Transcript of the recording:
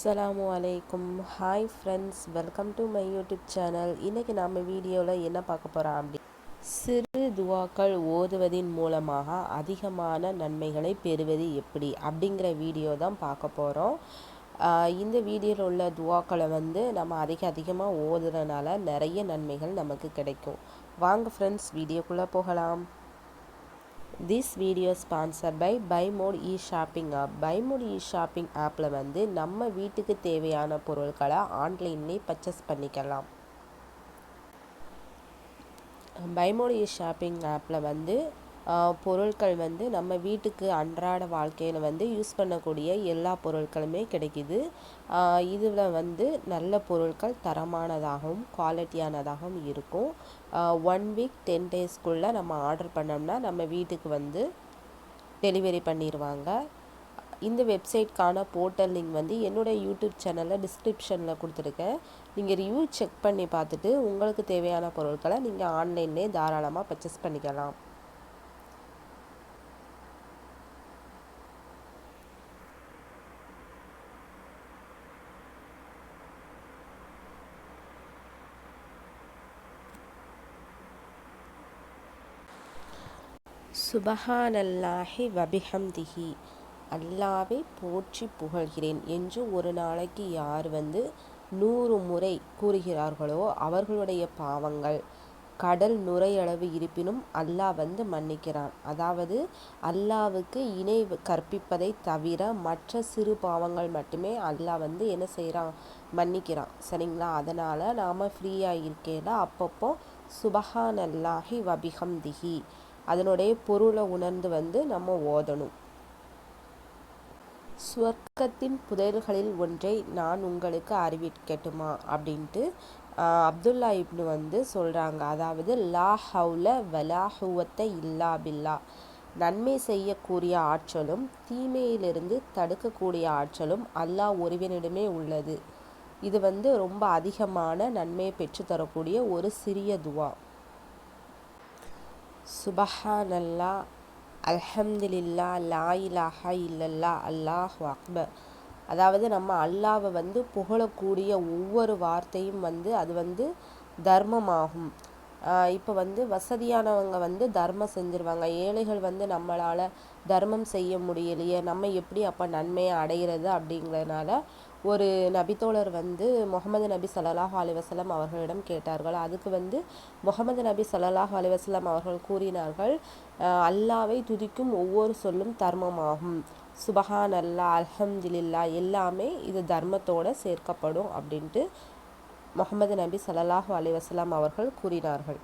அஸ்ஸலாமு அலைக்கும். Hi friends welcome to my YouTube channel இன்றைக்கி நம்ம வீடியோவில் என்ன பார்க்க போகிறோம் அப்படி? சிறு துவாக்கள் ஓதுவதின் மூலமாக அதிகமான நன்மைகளை பெறுவது எப்படி? அப்படிங்கிற வீடியோ தான் பார்க்க போகிறோம் இந்த வீடியோவில் உள்ள துவாக்களை வந்து நம்ம அதிக அதிகமாக ஓதுறதுனால நிறைய நன்மைகள் நமக்கு கிடைக்கும். வாங்க ஃப்ரெண்ட்ஸ் வீடியோக்குள்ளே போகலாம். திஸ் வீடியோ ஸ்பான்சர் பை பைமோட் இ ஷாப்பிங் ஆப் பைமோட் இ ஷாப்பிங் ஆப்பில் வந்து நம்ம வீட்டுக்கு தேவையான பொருட்களை ஆன்லைன்லேயே பர்ச்சேஸ் பண்ணிக்கலாம். பைமோட் இ ஷாப்பிங் ஆப்பில் வந்து பொருட்கள் வந்து நம்ம வீட்டுக்கு அன்றாட வாழ்க்கையில் வந்து யூஸ் பண்ணக்கூடிய எல்லா பொருட்களுமே கிடைக்கிது. இதில் வந்து நல்ல பொருட்கள் தரமானதாகவும் குவாலிட்டியானதாகவும் இருக்கும். ஒன் வீக் டென் டேஸ்க்குள்ளே நம்ம ஆர்டர் பண்ணோம்னா நம்ம வீட்டுக்கு வந்து டெலிவரி பண்ணிடுவாங்க இந்த வெப்சைட்கான போர்ட்டல் லிங்க் வந்து என்னுடைய யூடியூப் சேனலில் டிஸ்கிரிப்ஷனில் கொடுத்துருக்கேன். நீங்கள் ரிவ்யூ செக் பண்ணி பார்த்துட்டு உங்களுக்கு தேவையான பொருட்களை நீங்கள் ஆன்லைன்லேயே தாராளமாக பர்ச்சேஸ் பண்ணிக்கலாம். சுபஹானல்லாஹி வபிஹம்திஹி. அல்லாவே போற்றி புகழ்கிறேன். என்று ஒரு நாளைக்கு யார் வந்து நூறு முறை கூறுகிறார்களோ அவர்களுடைய பாவங்கள் கடல் நுரையளவு இருப்பினும் அல்லாஹ் வந்து மன்னிக்கிறான். அதாவது அல்லாவுக்கு இணை கற்பிப்பதை தவிர மற்ற சிறு பாவங்கள் மட்டுமே அல்லாஹ் வந்து என்ன செய்கிறான்? மன்னிக்கிறான். சரிங்களா? அதனால் நாம் ஃப்ரீயாக இருக்கையில் அப்பப்போ சுபஹானல்லாஹி வபிகம் திஹி அதனுடைய பொருளை உணர்ந்து வந்து நம்ம ஓதணும். சுவர்க்கத்தின் புதையல்களில் ஒன்றை நான் உங்களுக்கு அறிவிக்கட்டுமா? அப்படின்ட்டு அப்துல்லா இப்னு வந்து சொல்கிறாங்க அதாவது லா ஹவுல வலா ஹுவத்தை இல்லா பில்லா. நன்மை செய்யக்கூடிய ஆற்றலும் தீமையிலிருந்து தடுக்கக்கூடிய ஆற்றலும் அல்லாஹ் ஒருவனிடமே உள்ளது. இது வந்து ரொம்ப அதிகமான நன்மையை பெற்றுத்தரக்கூடிய ஒரு சிறிய துவா. சுபஹானல்லா அல்ஹம்துலில்லா லா இலாஹா இல்லல்லா அல்லாஹ் அக்பர். அதாவது நம்ம அல்லாவை வந்து புகழக்கூடிய ஒவ்வொரு வார்த்தையும் வந்து அது வந்து தர்மமாகும். இப்போ வந்து வசதியானவங்க வந்து தர்மம் செஞ்சிருவாங்க. ஏழைகள் வந்து நம்மளால் தர்மம் செய்ய முடியலையே நம்ம எப்படி அப்போ நன்மையை அடைகிறது அப்படிங்கிறதுனால ஒரு நபித்தோழர் வந்து முகமது நபி சல்லாஹ் அலிவசலம் அவர்களிடம் கேட்டார்கள். அதுக்கு வந்து முகமது நபி சல்லாஹ் அலிவசலம் அவர்கள் கூறினார்கள் அல்லாவை துதிக்கும் ஒவ்வொரு சொல்லும் தர்மமாகும். சுபஹான் அல்லா அல்ஹம்துலில்லா எல்லாமே இது தர்மத்தோடு சேர்க்கப்படும் அப்படின்ட்டு முகமது நபி சல்லாஹூ அலிவசலாம் அவர்கள் கூறினார்கள்.